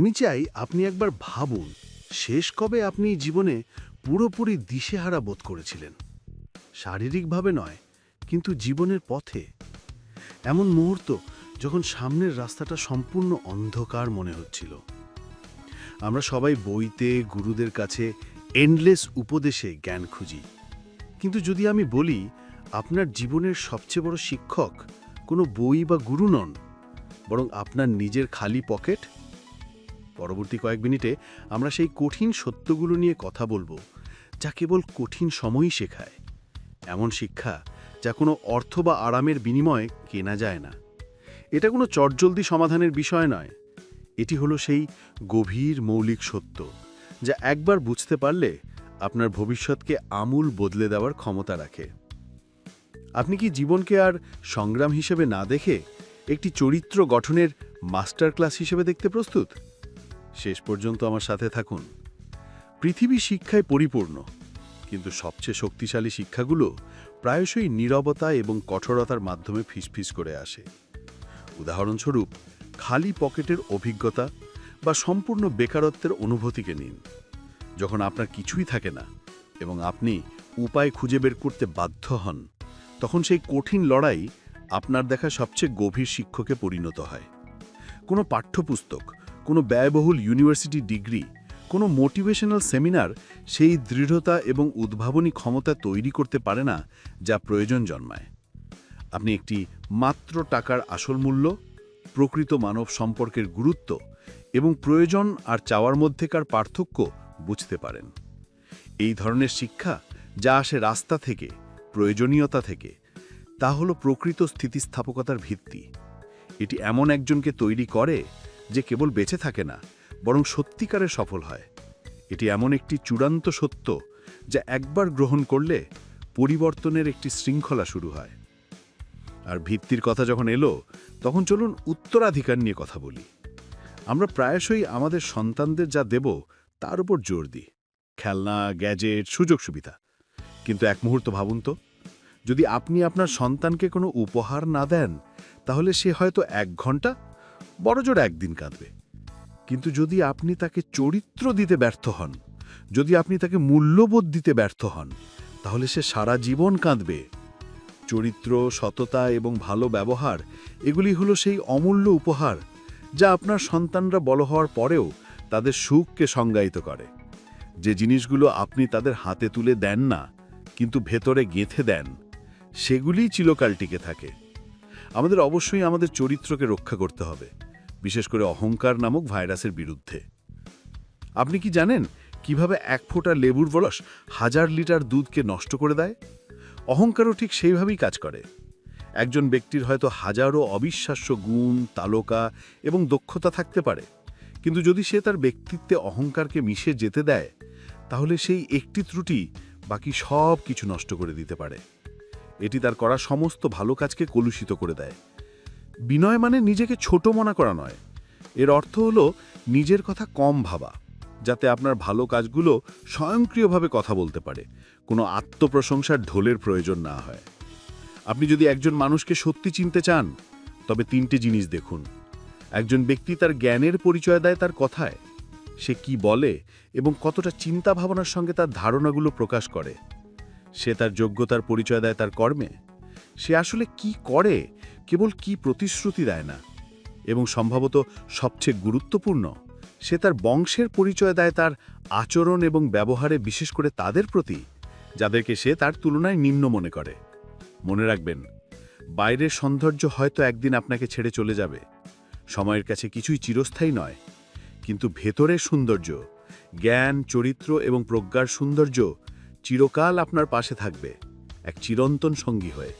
আমি চাই আপনি একবার ভাবুন, শেষ কবে আপনি জীবনে পুরোপুরি দিশেহারা বোধ করেছিলেন। শারীরিকভাবে নয়, কিন্তু জীবনের পথে। এমন মুহূর্ত যখন সামনের রাস্তাটা সম্পূর্ণ অন্ধকার মনে হচ্ছিল। আমরা সবাই বইতে, গুরুদের কাছে এন্ডলেস উপদেশে জ্ঞান খুঁজি। কিন্তু যদি আমি বলি, আপনার জীবনের সবচেয়ে বড় শিক্ষক কোনো বই বা গুরু নন, বরং আপনার নিজের খালি পকেট পরবর্তী কয়েক মিনিটে আমরা সেই কঠিন সত্যগুলো নিয়ে কথা বলব, যা কেবল কঠিন সময়ই শেখায়। এমন শিক্ষা যা কোনো অর্থ বা আরামের বিনিময়ে কেনা যায় না। এটা কোনো চটজলদি সমাধানের বিষয় নয়। এটি হলো সেই গভীর মৌলিক সত্য, যা একবার বুঝতে পারলে আপনার ভবিষ্যৎকে আমূল বদলে দেওয়ার ক্ষমতা রাখে। আপনি কি জীবনকে আর সংগ্রাম হিসেবে না দেখে একটি চরিত্র গঠনের মাস্টার ক্লাস হিসেবে দেখতে প্রস্তুত? শেষ পর্যন্ত আমার সাথে থাকুন। পৃথিবী শিক্ষায় পরিপূর্ণ, কিন্তু সবচেয়ে শক্তিশালী শিক্ষাগুলো প্রায়শই নীরবতা এবং কঠোরতার মাধ্যমে ফিসফিস করে আসে। উদাহরণস্বরূপ, খালি পকেটের অভিজ্ঞতা বা সম্পূর্ণ বেকারত্বের অনুভূতিকে নিন। যখন আপনার কিছুই থাকে না এবং আপনি উপায় খুঁজে বের করতে বাধ্য হন, তখন সেই কঠিন লড়াই আপনার দেখা সবচেয়ে গভীর শিক্ষকে পরিণত হয়। কোনো পাঠ্যপুস্তক কোনো ব্যয়বহুল ইউনিভার্সিটি ডিগ্রি কোনো মোটিভেশনাল সেমিনার সেই দৃঢ়তা এবং উদ্ভাবনী ক্ষমতা তৈরি করতে পারে না যা প্রয়োজন জন্মায়। আপনি একটি মাত্র টাকার আসল মূল্য, প্রকৃত মানব সম্পর্কের গুরুত্ব এবং প্রয়োজন আর চাওয়ার মধ্যেকার পার্থক্য বুঝতে পারেন। এই ধরনের শিক্ষা যা আসে রাস্তা থেকে, প্রয়োজনীয়তা থেকে, তা হলো প্রকৃত স্থিতিস্থাপকতার ভিত্তি। এটি এমন একজনকে তৈরি করে যে কেবল বেঁচে থাকে না, বরং সত্যিকারে সফল হয়। এটি এমন একটি চূড়ান্ত সত্য যা একবার গ্রহণ করলে পরিবর্তনের একটি শৃঙ্খলা শুরু হয়। আর ভিত্তির কথা যখন এলো, তখন চলুন উত্তরাধিকার নিয়ে কথা বলি। আমরা প্রায়শই আমাদের সন্তানদের যা দেব, তার উপর জোর দিই। খেলনা, গ্যাজেট, সুযোগ সুবিধা। কিন্তু এক মুহূর্ত ভাবুন তো, যদি আপনি আপনার সন্তানকে কোনো উপহার না দেন, তাহলে সে হয়তো এক ঘণ্টা বড়জোর একদিন কাঁদবে। কিন্তু যদি আপনি তাকে চরিত্র দিতে ব্যর্থ হন, যদি আপনি তাকে মূল্যবোধ দিতে ব্যর্থ হন, তাহলে সে সারা জীবন কাঁদবে। চরিত্র, সততা এবং ভালো ব্যবহার, এগুলি হলো সেই অমূল্য উপহার যা আপনার সন্তানরা বড় হওয়ার পরেও তাদের সুখকে সংজ্ঞায়িত করে। যে জিনিসগুলো আপনি তাদের হাতে তুলে দেন না, কিন্তু ভেতরে গেঁথে দেন, সেগুলিই চিরকাল টিকে থাকে। আমাদের অবশ্যই আমাদের চরিত্রকে রক্ষা করতে হবে। বিশেষ করে অহংকার নামক ভাইরাসের বিরুদ্ধে। আপনি কি জানেন কীভাবে এক ফোঁটা লেবুর বরস হাজার লিটার দুধকে নষ্ট করে দেয়? অহংকারও ঠিক সেইভাবেই কাজ করে। একজন ব্যক্তির হয়তো হাজারো অবিশ্বাস্য গুণ, তালকা এবং দক্ষতা থাকতে পারে। কিন্তু যদি সে তার ব্যক্তিত্বে অহংকারকে মিশে যেতে দেয়, তাহলে সেই একটি ত্রুটি বাকি সব কিছু নষ্ট করে দিতে পারে। এটি তার করা সমস্ত ভালো কাজকে কলুষিত করে দেয়। বিনয় মানে নিজেকে ছোট মনে করা নয়। এর অর্থ হলো নিজের কথা কম ভাবা, যাতে আপনার ভালো কাজগুলো স্বয়ংক্রিয়ভাবে কথা বলতে পারে, কোনো আত্মপ্রশংসার ঢোলের প্রয়োজন না হয়। আপনি যদি একজন মানুষকে সত্যি চিনতে চান, তবে তিনটে জিনিস দেখুন। একজন ব্যক্তি তার জ্ঞানের পরিচয় দেয় তার কথায়, সে কি বলে এবং কতটা চিন্তা ভাবনার সঙ্গে তার ধারণাগুলো প্রকাশ করে। সে তার যোগ্যতার পরিচয় দেয় তার কর্মে। সে আসলে কি করে কেবল কি প্রতিশ্রুতি দেয় না? এবং সম্ভবত সবচেয়ে গুরুত্বপূর্ণ, সে তার বংশের পরিচয় দেয় তার আচরণ এবং ব্যবহারে বিশেষ করে তাদের প্রতি, যাদেরকে সে তার তুলনায় নিম্ন মনে করে। মনে রাখবেন, বাইরের সৌন্দর্য হয়তো একদিন আপনাকে ছেড়ে চলে যাবে। সময়ের কাছে কিছুই চিরস্থায়ী নয়, কিন্তু ভেতরের সৌন্দর্য, জ্ঞান, চরিত্র এবং প্রজ্ঞার সৌন্দর্য চিরকাল আপনার পাশে থাকবে, এক চিরন্তন সঙ্গী হয়ে।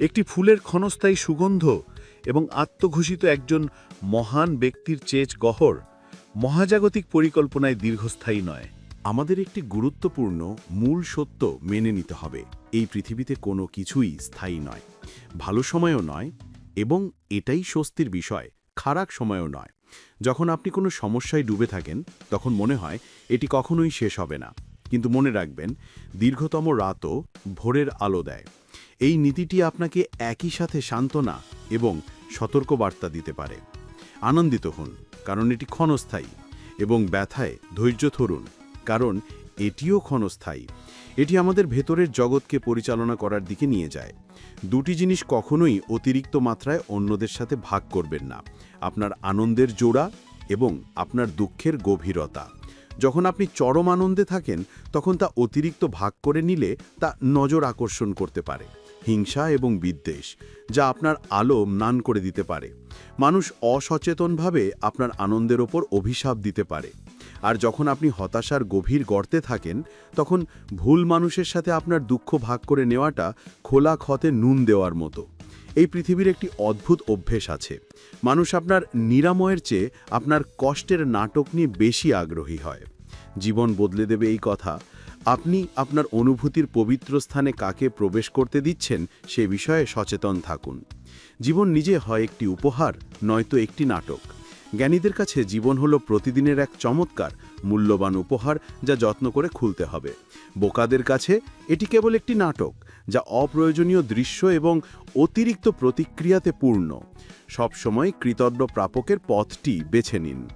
একটি ফুলের ক্ষণস্থায়ী সুগন্ধ এবং আত্মঘোষিত একজন মহান ব্যক্তির চেচ গহর মহাজাগতিক পরিকল্পনায় দীর্ঘস্থায়ী নয়। আমাদের একটি গুরুত্বপূর্ণ মূল সত্য মেনে নিতে হবে। এই পৃথিবীতে কোনো কিছুই স্থায়ী নয়। ভালো সময়ও নয় এবং এটাই স্বস্তির বিষয়, খারাপ সময়ও নয়। যখন আপনি কোনো সমস্যায় ডুবে থাকেন, তখন মনে হয় এটি কখনোই শেষ হবে না। কিন্তু মনে রাখবেন, দীর্ঘতম রাতও ভোরের আলো দেয়। এই নীতিটি আপনাকে একই সাথে সান্ত্বনা এবং সতর্কবার্তা দিতে পারে। আনন্দিত হন, কারণ এটি ক্ষণস্থায়ী এবং ব্যথায় ধৈর্য ধরুন, কারণ এটিও ক্ষণস্থায়ী। এটি আমাদের ভেতরের জগৎকে পরিচালনা করার দিকে নিয়ে যায়। দুটি জিনিস কখনোই অতিরিক্ত মাত্রায় অন্যদের সাথে ভাগ করবেন না। আপনার আনন্দের জোড়া এবং আপনার দুঃখের গভীরতা। যখন আপনি চরম আনন্দে থাকেন, তখন তা অতিরিক্ত ভাগ করে নিলে তা নজর আকর্ষণ করতে পারে। হিংসা এবং বিদ্বেষ, যা আপনার আলো ম্লান করে দিতে পারে। মানুষ অসচেতনভাবে আপনার আনন্দের ওপর অভিশাপ দিতে পারে। আর যখন আপনি হতাশার গভীর গর্তে থাকেন, তখন ভুল মানুষের সাথে আপনার দুঃখ ভাগ করে নেওয়াটা খোলা ক্ষতে নুন দেওয়ার মতো। এই পৃথিবীর একটি অদ্ভুত অভ্যেস আছে। মানুষ আপনার নিরাময়ের চেয়ে আপনার কষ্টের নাটক নিয়ে বেশি আগ্রহী হয়। জীবন বদলে দেবে এই কথা আপনি আপনার অনুভূতির পবিত্র স্থানে কাকে প্রবেশ করতে দিচ্ছেন সে বিষয়ে সচেতন থাকুন। জীবন নিজে হয় একটি উপহার, নয়তো একটি নাটক। জ্ঞানীদের কাছে জীবন হলো প্রতিদিনের এক চমৎকার, মূল্যবান উপহার যা যত্ন করে খুলতে হবে। বোকাদের কাছে এটি কেবল একটি নাটক, যা অপ্রয়োজনীয় দৃশ্য এবং অতিরিক্ত প্রতিক্রিয়াতে পূর্ণ। সবসময় কৃতজ্ঞ প্রাপকের পথটি বেছে নিন।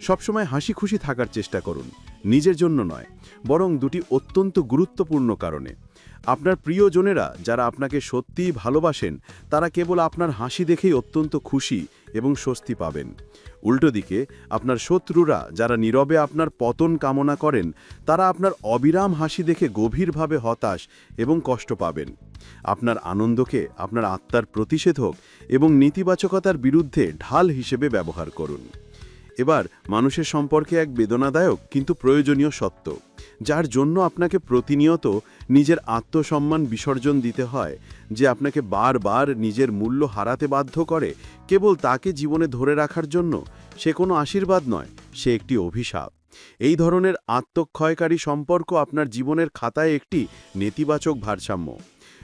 সবসময় হাসি খুশি থাকার চেষ্টা করুন। নিজের জন্য নয়, বরং দুটি অত্যন্ত গুরুত্বপূর্ণ কারণে। আপনার প্রিয়জনেরা যারা আপনাকে সত্যিই ভালোবাসেন, তারা কেবল আপনার হাসি দেখেই অত্যন্ত খুশি এবং স্বস্তি পাবেন। উল্টো দিকে, আপনার শত্রুরা যারা নীরবে আপনার পতন কামনা করেন, তারা আপনার অবিরাম হাসি দেখে গভীরভাবে হতাশ এবং কষ্ট পাবেন। আপনার আনন্দকে আপনার আত্মার প্রতিষেধক এবং নেতিবাচকতার বিরুদ্ধে ঢাল হিসেবে ব্যবহার করুন। এবার, মানুষের সম্পর্কে এক বেদনাদায়ক কিন্তু প্রয়োজনীয় সত্য, যার জন্য আপনাকে প্রতিনিয়ত নিজের আত্মসম্মান বিসর্জন দিতে হয়, যে আপনাকে বারবার নিজের মূল্য হারাতে বাধ্য করে কেবল তাকে জীবনে ধরে রাখার জন্য সে কোনো আশীর্বাদ নয়, সে একটি অভিশাপ। এই ধরনের আত্মক্ষয়কারী সম্পর্ক আপনার জীবনের খাতায় একটি নেতিবাচক ভারসাম্য।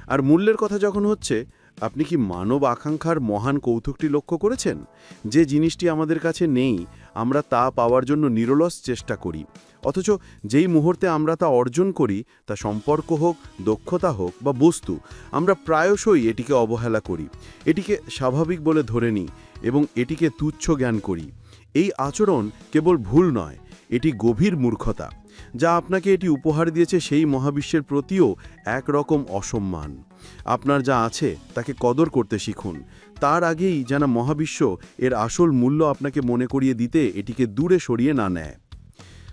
আর মূল্যের কথা যখন হচ্ছে আপনি কি মানব আকাঙ্ক্ষার মহান কৌতুকটি লক্ষ্য করেছেন? যে জিনিসটি আমাদের কাছে নেই, আমরা তা পাওয়ার জন্য নিরলস চেষ্টা করি। অথচ যেই মুহূর্তে আমরা তা অর্জন করি, তা সম্পর্ক হোক, দক্ষতা হোক বা বস্তু, আমরা প্রায়শই এটিকে অবহেলা করি। এটিকে স্বাভাবিক বলে ধরে নিই এবং এটিকে তুচ্ছ জ্ঞান করি। এই আচরণ কেবল ভুল নয়, এটি গভীর মূর্খতা। যা আপনাকে এটি উপহার দিয়েছে সেই মহাবিশ্বের প্রতিও একরকম অসম্মান। আপনার যা আছে, তাকে কদর করতে শিখুন। তার আগেই যেন মহাবিশ্ব এর আসল মূল্য আপনাকে মনে করিয়ে দিতে এটিকে দূরে সরিয়ে না নেয়।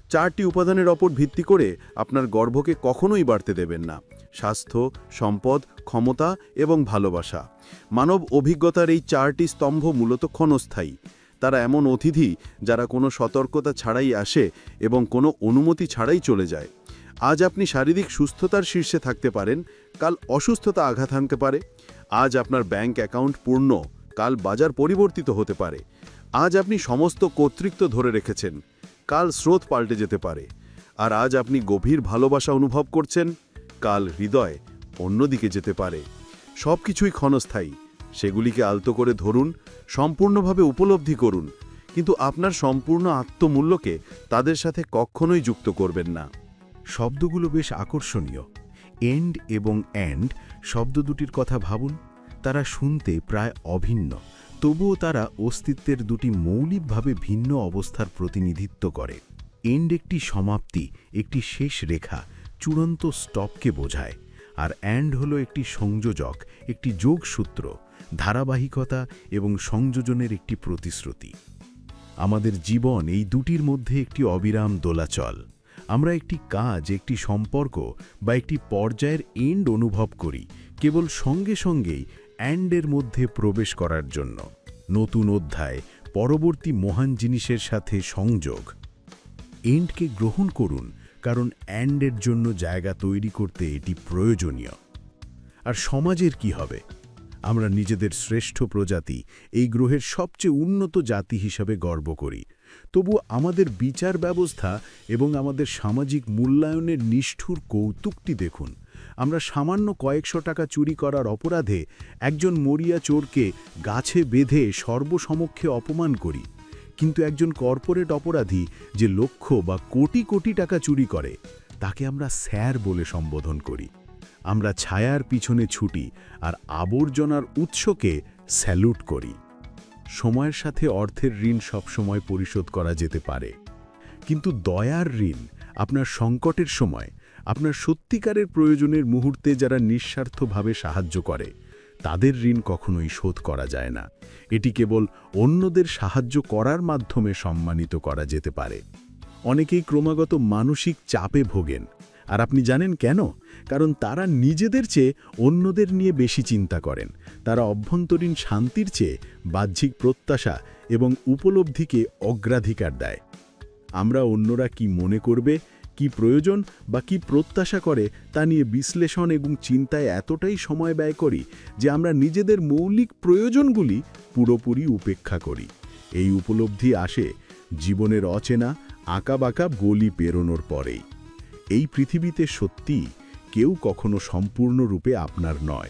চারটি উপাদানের ওপর ভিত্তি করে আপনার গর্ভকে কখনোই বাড়তে দেবেন না। স্বাস্থ্য, সম্পদ, ক্ষমতা এবং ভালোবাসা। মানব অভিজ্ঞতার এই চারটি স্তম্ভ মূলত ক্ষণস্থায়ী। তারা এমন অতিথি যারা কোনো সতর্কতা ছাড়াই আসে এবং কোনো অনুমতি ছাড়াই চলে যায়। আজ আপনি শারীরিক সুস্থতার শীর্ষে থাকতে পারেন, কাল অসুস্থতা আঘাত আনতে পারে, আজ আপনার ব্যাংক অ্যাকাউন্ট পূর্ণ, কাল বাজার পরিবর্তিত হতে পারে, আজ আপনি সমস্ত কর্তৃত্ব ধরে রেখেছেন, কাল স্রোত পাল্টে যেতে পারে, আর আজ আপনি গভীর ভালোবাসা অনুভব করছেন, কাল হৃদয় অন্যদিকে যেতে পারে। সব কিছুই ক্ষণস্থায়ী। সেগুলিকে আলতো করে ধরুন, সম্পূর্ণভাবে উপলব্ধি করুন, কিন্তু আপনার সম্পূর্ণ আত্মমূল্যকে তাদের সাথে কখনোই যুক্ত করবেন না। শব্দগুলো বেশ আকর্ষণীয়। এন্ড এবং অ্যান্ড শব্দ দুটির কথা ভাবুন, তারা শুনতে প্রায় অভিন্ন, তবুও তারা অস্তিত্বের দুটি মৌলিকভাবে ভিন্ন অবস্থার প্রতিনিধিত্ব করে। এন্ড একটি সমাপ্তি, একটি শেষ রেখা, চূড়ান্ত স্টপকে বোঝায়, আর অ্যান্ড হলো একটি সংযোজক, একটি যোগসূত্র। ধারাবাহিকতা এবং সংযোজনের একটি প্রতিশ্রুতি। আমাদের জীবন এই দুটির মধ্যে একটি অবিরাম দোলাচল। আমরা একটি কাজ, একটি সম্পর্ক বা একটি পর্যায়ের এন্ড অনুভব করি, কেবল সঙ্গে সঙ্গেই অ্যান্ডের মধ্যে প্রবেশ করার জন্য। নতুন অধ্যায়, পরবর্তী মহান জিনিসের সাথে সংযোগ। এন্ডকে গ্রহণ করুন, কারণ অ্যান্ডের জন্য জায়গা তৈরি করতে এটি প্রয়োজনীয়। আর সমাজের কি হবে? আমরা নিজেদের শ্রেষ্ঠ প্রজাতি, এই গ্রহের সবচেয়ে উন্নত জাতি হিসাবে গর্ব করি। তবু আমাদের বিচার ব্যবস্থা এবং আমাদের সামাজিক মূল্যায়নের নিষ্ঠুর কৌতুকটি দেখুন। আমরা সামান্য কয়েকশো টাকা চুরি করার অপরাধে একজন মরিয়া চোরকে গাছে বেঁধে সর্বসমক্ষে অপমান করি। কিন্তু একজন কর্পোরেট অপরাধী যে লক্ষ বা কোটি কোটি টাকা চুরি করে, তাকে আমরা স্যার বলে সম্বোধন করি। আমরা ছায়ার পিছনে ছুটি আর আবর্জনার উৎসকে স্যালুট করি। সময়ের সাথে অর্থের ঋণ সবসময় পরিশোধ করা যেতে পারে। কিন্তু দয়ার ঋণ, আপনার সংকটের সময়, আপনার সত্যিকারের প্রয়োজনের মুহূর্তে যারা নিঃস্বার্থভাবে সাহায্য করে, তাদের ঋণ কখনোই শোধ করা যায় না। এটি কেবল অন্যদের সাহায্য করার মাধ্যমে সম্মানিত করা যেতে পারে। অনেকেই ক্রমাগত মানসিক চাপে ভোগেন। আর আপনি জানেন কেন? কারণ তারা নিজেদের চেয়ে অন্যদের নিয়ে বেশি চিন্তা করেন। তারা অভ্যন্তরীণ শান্তির চেয়ে বাহ্যিক প্রত্যাশা এবং উপলব্ধিকে অগ্রাধিকার দেয়। আমরা অন্যরা কি মনে করবে, কি প্রয়োজন বা কি প্রত্যাশা করে তা নিয়ে বিশ্লেষণ এবং চিন্তায় এতটাই সময় ব্যয় করি যে আমরা নিজেদের মৌলিক প্রয়োজনগুলি পুরোপুরি উপেক্ষা করি। এই উপলব্ধি আসে জীবনের অচেনা, আঁকাবাঁকা গলি পেরোনোর পরেই। এই পৃথিবীতে সত্যি কেউ কখনো সম্পূর্ণরূপে আপনার নয়।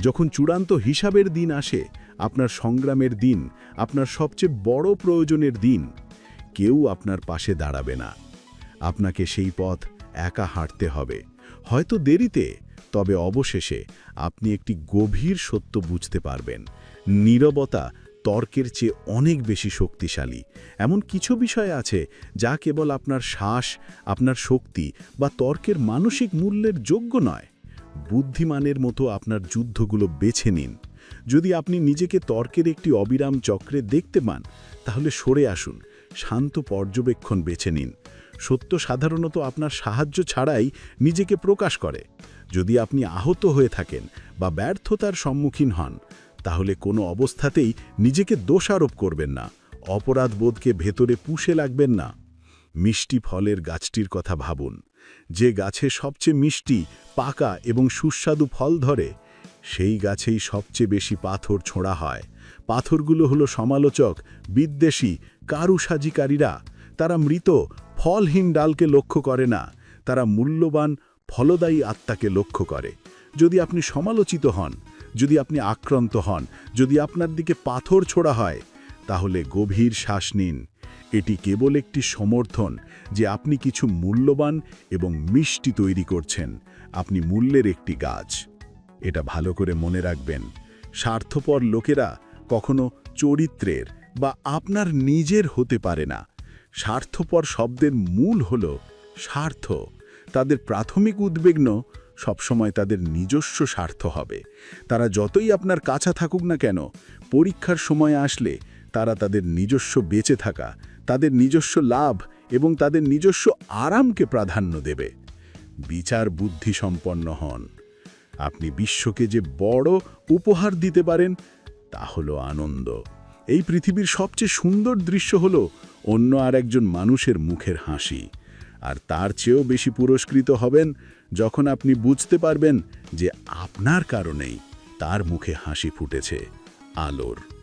যখন চূড়ান্ত হিসাবের দিন আসে, আপনার সংগ্রামের দিন, আপনার সবচেয়ে বড় প্রয়োজনের দিন, কেউ আপনার পাশে দাঁড়াবে না। আপনাকে সেই পথ একা হাঁটতে হবে। হয়তো দেরিতে, তবে অবশেষে আপনি একটি গভীর সত্য বুঝতে পারবেন। নীরবতা তর্কের চেয়ে অনেক বেশি শক্তিশালী। এমন কিছু বিষয় আছে যা কেবল আপনার শ্বাস, আপনার শক্তি বা তর্কের মানসিক মূল্যের যোগ্য নয়। বুদ্ধিমানের মতো আপনার যুদ্ধগুলো বেছে নিন। যদি আপনি নিজেকে তর্কের একটি অবিরাম চক্রে দেখতে পান, তাহলে সরে আসুন, শান্ত পর্যবেক্ষণ বেছে নিন। সত্য সাধারণত আপনার সাহায্য ছাড়াই নিজেকে প্রকাশ করে। যদি আপনি আহত হয়ে থাকেন বা ব্যর্থতার সম্মুখীন হন তাহলে কোনো অবস্থাতেই নিজেকে দোষারোপ করবেন না অপরাধ বোধকে ভেতরে পুষে লাগবেন না। মিষ্টি ফলের গাছটির কথা ভাবুন। যে গাছে সবচেয়ে মিষ্টি, পাকা এবং সুস্বাদু ফল ধরে, সেই গাছেই সবচেয়ে বেশি পাথর ছোঁড়া হয়। পাথরগুলো হলো সমালোচক, বিদ্বেষী, কারুসাজিকারীরা। তারা মৃত, ফলহীন ডালকে লক্ষ্য করে না। তারা মূল্যবান, ফলদায়ী আত্মাকে লক্ষ্য করে। যদি আপনি সমালোচিত হন যদি আপনি আক্রান্ত হন, যদি আপনার দিকে পাথর ছোড়া হয়, তাহলে গভীর শ্বাস নিন। এটি কেবল একটি সমর্থন যে আপনি কিছু মূল্যবান এবং মিষ্টি তৈরি করছেন। আপনি মূল্যের একটি গাছ। এটা ভালো করে মনে রাখবেন। স্বার্থপর লোকেরা কখনো চরিত্রের বা আপনার নিজের হতে পারে না। স্বার্থপর শব্দের মূল হল স্বার্থ। তাদের প্রাথমিক উদ্বিগ্ন সবসময় তাদের নিজস্ব স্বার্থ হবে। তারা যতই আপনার কাছা থাকুক না কেন, পরীক্ষার সময় আসলে তারা তাদের নিজস্ব বেঁচে থাকা, তাদের নিজস্ব লাভ এবং তাদের নিজস্ব আরামকে প্রাধান্য দেবে। বিচার বুদ্ধি সম্পন্ন হন। আপনি বিশ্বকে যে বড় উপহার দিতে পারেন, তা হলো আনন্দ। এই পৃথিবীর সবচেয়ে সুন্দর দৃশ্য হল অন্য আর একজন মানুষের মুখের হাসি। আর তার চেয়েও বেশি পুরস্কৃত হবেন যখন আপনি বুঝতে পারবেন যে আপনার কারণেই তার মুখে হাসি ফুটেছে আলোর।